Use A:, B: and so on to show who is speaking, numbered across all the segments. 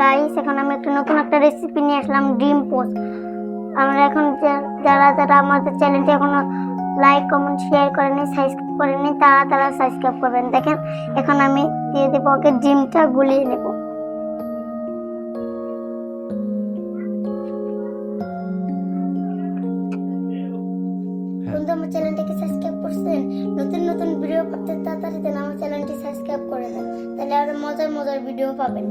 A: Guys এখন আমি একটা নতুন একটা রেসিপি নিয়ে আসলাম ডিম পোস্ট। আমরা এখন যারা যারা আমাদের চ্যানেলটি এখনও লাইক কমেন্ট শেয়ার করেনি সাবস্ক্রাইব করেনি তারা তারা সাবস্ক্রাইব করবেন। দেখেন এখন আমি দিয়ে দেবো ওকে ডিমটা গুলিয়ে নেব। বন্ধু আমার চ্যানেলটাকে সাবস্ক্রাইব করছেন? নতুন নতুন ভিডিও করতে তাড়াতাড়ি দেন আমার চ্যানেলটি সাবস্ক্রাইব করে দেন। তাহলে আরও মজার মজার ভিডিও পাবেন।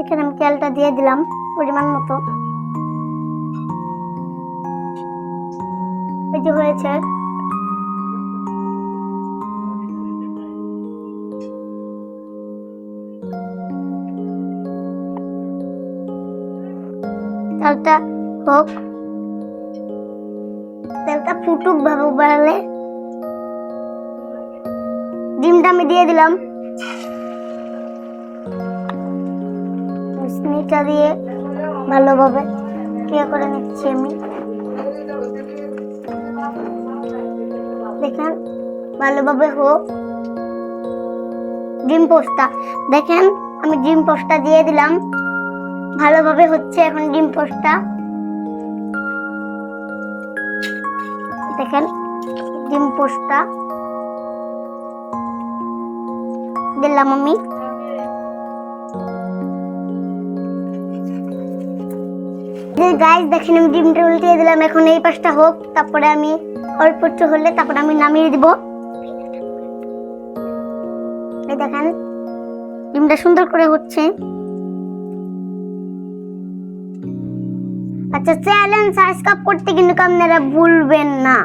A: এখানে আমি তেলটা দিয়ে দিলাম পরিমাণ মতো। এই যে হয়েছে। তেলটা হোক। তেলটা ফুটুক ভাবে বাড়ালে ডিমটা আমি দিয়ে দিলাম। মিষ্টিটা দিয়ে ভালোভাবে ইয়ে করে নিচ্ছি আমি। দেখেন, ভালোভাবে হোক। ডিম পোস্টটা, দেখেন, আমি ডিম পোস্টটা দিয়ে দিলাম। ভালোভাবে হচ্ছে এখন ডিম পোস্টটা। দেখেন, ডিম পোস্টটা দিলাম আমি। গাইস দেখেন আমি ডিমটা উল্টিয়ে দিলাম। এখন এই পাশটা হোক, তারপরে আমি অল্প একটু হলে তারপরে আমি নামিয়ে দিব। এই দেখেন, ডিমটা সুন্দর করে হচ্ছে। আচ্ছা চ্যালেঞ্জ সাবস্ক্রাইব করতে কিন্তু আপনারা ভুলবেন না।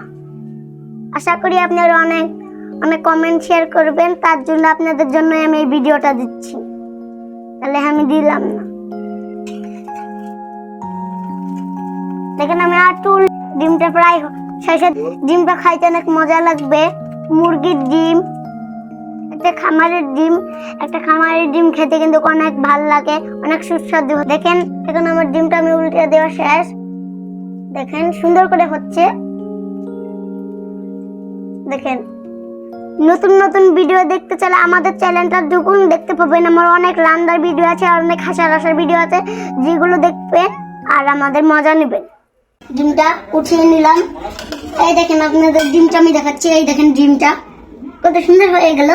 A: আশা করি আপনারা অনেক অনেক কমেন্ট শেয়ার করবেন, তার জন্য আপনাদের জন্য আমি এই ভিডিওটা দিচ্ছি। তাহলে আমি দিলাম না। দেখেন আমি আটুল ডিমটা প্রায় শেষে ডিমটা খাইতে অনেক মজা লাগবে। মুরগির ডিম, একটা খামারের ডিম, একটা খামারের ডিম খেতে কিন্তু অনেক ভালো লাগে, অনেক সুস্বাদু। দেখেন এখন আমার ডিমটা আমি উল্টে দেওয়া শেষ। দেখেন, সুন্দর করে হচ্ছে। দেখেন নতুন নতুন ভিডিও দেখতে চাইলে আমাদের চ্যানেলটা দুগুণ দেখতে পাবেন আমার অনেক রান্নার ভিডিও আছে, আর অনেক হাসার হাসার ভিডিও আছে, যেগুলো দেখবেন আর আমাদের মজা নেবেন। ডিমটা উঠিয়ে নিলাম। এই দেখেন আপনাদের ডিমটা আমি দেখাচ্ছি, এই দেখেন ডিমটা। কত সুন্দর হয়ে গেল।